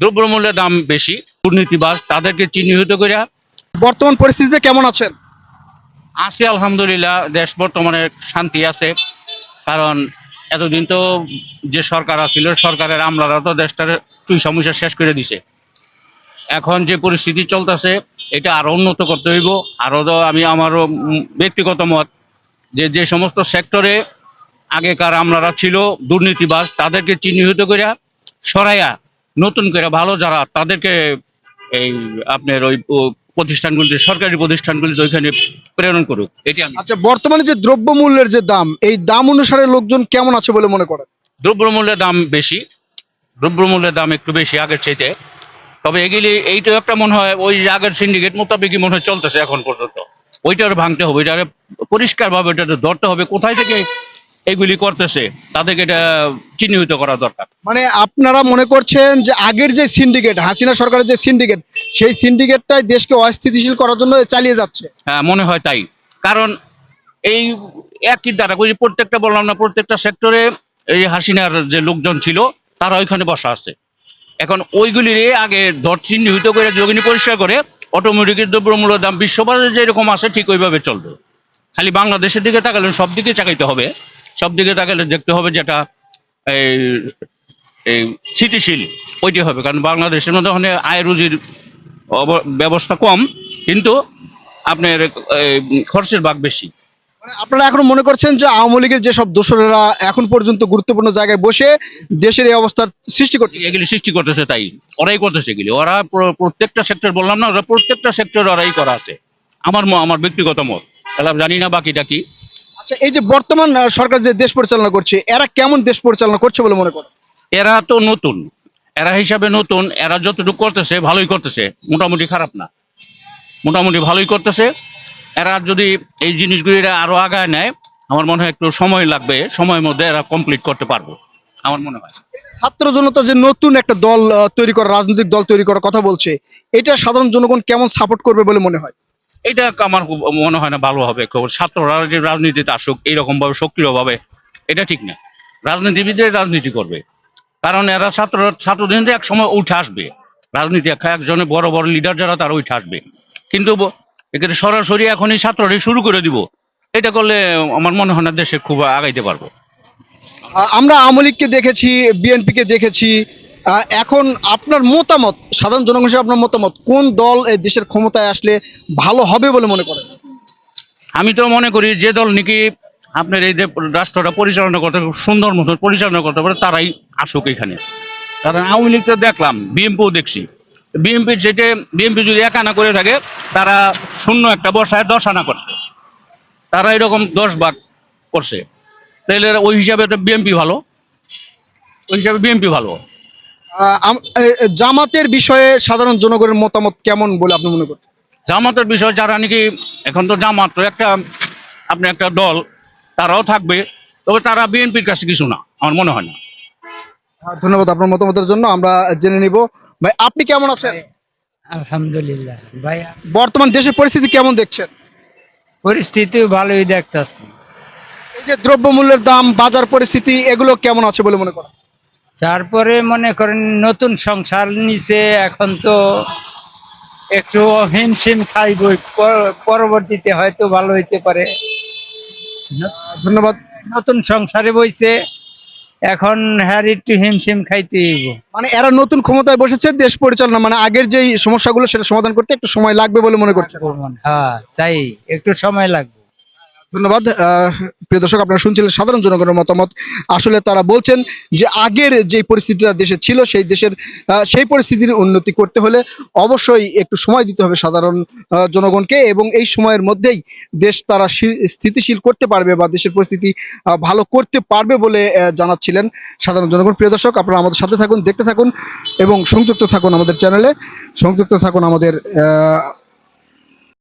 দ্রব্যমূল্যের দাম বেশি দুর্নীতিবাজ তাদেরকে চিহ্নিত করে বর্তমান পরিস্থিতিতে কেমন আছেন? আছে আলহামদুলিল্লাহ দেশ বর্তমানে শান্তি আছে কারণ এতদিন তো যে সরকার আছিল সরকারের আমলারা তো দেশটার তুই সমস্যা শেষ করে দিছে। এখন যে পরিস্থিতি চলতেছে এটা আরও উন্নত করতে হইব আরও তো আমি আমারও ব্যক্তিগত মত যে যে সমস্ত সেক্টরে আগেকার আমলারা ছিল দুর্নীতিবাজ তাদেরকে চিহ্নিত করিয়া সরাইয়া নতুন করে ভালো যারা তাদেরকে এই আপনার ওই প্রতিষ্ঠানগুলিতে সরকারি প্রতিষ্ঠানগুলিতে ওইখানে প্রেরণ করুক এটি আমি আচ্ছা বর্তমানে যে দ্রব্যমূল্যের যে দাম এই দাম অনুসারে লোকজন কেমন আছে বলে মনে করেন? দ্রব্যমূল্যের দাম বেশি দ্রব্যমূল্যের দাম একটু বেশি আগের চাইতে তবে এগুলি এইটা একটা মনে হয় ওই আগের সিন্ডিকেট মোতাবেকই মনে হয় চলতেছে এখন পর্যন্ত। ওইটার ভাঙতে হবে ওইটার পরিষ্কারভাবে ওইটাতে ধরতে হবে কোথায় থেকে এগুলি করতেছে তাদেরকে এটা চিহ্নিত করা দরকার। মানে আপনারা মনে করছেন যে আগের যে সিন্ডিকেট হাসিনা সরকারের যে সিন্ডিকেট সেই সিন্ডিকেটটাই দেশকে অস্থিতিশীল করার জন্য চালিয়ে যাচ্ছে। হ্যাঁ মনে হয় তাই। কারণ এই একই দ্বারা প্রত্যেকটা বললাম না প্রত্যেকটা সেক্টরে এই হাসিনার যে লোকজন ছিল তারা ওইখানে বসা আছে। এখন ওইগুলির আগে ধর চিহ্নিত করে যোগিনী পরিষ্কার করে অটোমেটিক দ্রব্যমূল্যের দাম বিশ্ববাজারে যেরকম আছে ঠিক ওইভাবে চলবে। খালি বাংলাদেশের দিকে তাকালে সব দিকে চাকাইতে হবে। সব দিকে তাকালে দেখতে হবে যেটা এই এই স্থিতিশীল ওইটি হবে। কারণ বাংলাদেশের মধ্যে ওখানে আয় রুজির ব্যবস্থা কম কিন্তু আপনার খরচের ভাগ বেশি। মানে আপনারা এখন মনে করছেন যে আওয়ামী লীগের যেসব দোসরেরা এখন পর্যন্ত গুরুত্বপূর্ণ জায়গায় বসে দেশের এই অবস্থার সৃষ্টি করতে এগুলি সৃষ্টি করতেছে তাই ওরাই করতেছে এগুলি। ওরা প্রত্যেকটা সেক্টর বললাম না ওরা প্রত্যেকটা সেক্টর ওরাই করা আছে। আমার আমার ব্যক্তিগত মত। তাহলে জানি না বাকিটা কি। আচ্ছা এই যে বর্তমান সরকার যে দেশ পরিচালনা করছে এরা কেমন দেশ পরিচালনা করছে বলে মনে করেন? এরা তো নতুন। এরা হিসাবে নতুন এরা যতটুকু করতেছে ভালোই করতেছে মোটামুটি খারাপ না। মোটামুটি ভালোই করতেছে। এরা যদি এই জিনিসগুলি এরা আরও আগায় নেয় আমার মনে হয় একটু সময় লাগবে সময়ের মধ্যে এরা কমপ্লিট করতে পারব আমার মনে হয়। ছাত্র জনতা যে নতুন একটা দল তৈরি করা রাজনৈতিক দল তৈরি করার কথা বলছে এটা সাধারণ জনগণ কেমন সাপোর্ট করবে বলে মনে হয়? এটা আমার মনে হয় না ভালো হবে। ছাত্ররা যে রাজনীতিতে আসুক এইরকম ভাবে সক্রিয় ভাবে এটা ঠিক না। রাজনীতিবিদরা রাজনীতি করবে। কারণ এরা ছাত্র ছাত্রদের এক সময় উঠে আসবে। রাজনীতি এক- একজনের বড় বড় লিডার যারা তারা উঠে আসবে। কিন্তু এখানে সরাসরি এখনই ছাত্ররা শুরু করে দিব। এটা করলে আমার মনে হয় না দেশে খুব আগাইতে পারব। আমরা আওয়ামী লীগকে দেখেছি বিএনপি কে দেখেছি এখন আপনার মতামত, সাধারণ জনগণ হিসেবে আপনার মতামত, কোন দল এই দেশের ক্ষমতায় আসলে ভালো হবে বলে মনে করেন? আমি তো মনে করি যে দল নাকি আপনার এই যে রাষ্ট্রটা পরিচালনা করতে সুন্দর মতো পরিচালনা করতে পারে, তারাই আসুক এখানে। কারণ আওয়ামী লীগ তো দেখলাম, বিএনপিও দেখছি। বিএনপি যেটা বিএনপি যদি এক আনা করে থাকে, তারা শূন্য একটা বসায় দশ আনা করছে। তারা এরকম দশ ভাগ করছে। তাহলে ওই হিসাবে তো বিএনপি ভালো। ওই হিসাবে বিএনপি ভালো। জামাতের বিষয়ে সাধারণ জনগণের মতামত কেমন বলে আপনি মনে করেন? জামাতের বিষয়ে যারা নাকি এখন তো জামাত তো একটা আপনি একটা দল তারাও থাকবে তবে তারা বিএনপির কাছে কিছু না আমার মনে হয় না। ধন্যবাদ আপনার মতামতের জন্য আমরা জেনে নিব। ভাই আপনি কেমন আছেন? আলহামদুলিল্লাহ। ভাই বর্তমান দেশের পরিস্থিতি কেমন দেখছেন? পরিস্থিতি ভালোই দেখতেছি। এই যে দ্রব্যমূল্যের দাম বাজার পরিস্থিতি এগুলো কেমন আছে বলে মনে করেন? তারপরে মনে করেন নতুন সংসার নিচে এখন তো একটু হিমশিম খাইবই পর- পরবর্তীতে হয়তো ভালো হইতে পারে। ধন্যবাদ। নতুন সংসারে বইছে এখন হ্যার একটু হিমশিম খাইতে মানে এরা নতুন ক্ষমতায় বসেছে দেশ পরিচালনা মানে আগের যেই সমস্যাগুলো সেটা সমাধান করতে একটু সময় লাগবে বলে মনে করছে হ্যাঁ। চাই একটু সময় লাগবে। ধন্যবাদ। প্রিয় দর্শক, আপনারা শুনছিলেন সাধারণ জনগণের মতামত। আসলে তারা বলছেন যে আগের যে পরিস্থিতিটা দেশে ছিল, সেই দেশের সেই পরিস্থিতির উন্নতি করতে হলে অবশ্যই একটু সময় দিতে হবে সাধারণ জনগণকে এবং এই সময়ের মধ্যেই দেশ তারা স্থিতিশীল করতে পারবে বা দেশের পরিস্থিতি ভালো করতে পারবে বলে জানাচ্ছিলেন সাধারণ জনগণ। প্রিয় দর্শক, আপনারা আমাদের সাথে থাকুন, দেখতে থাকুন এবং সংযুক্ত থাকুন আমাদের চ্যানেলে। সংযুক্ত থাকুন আমাদের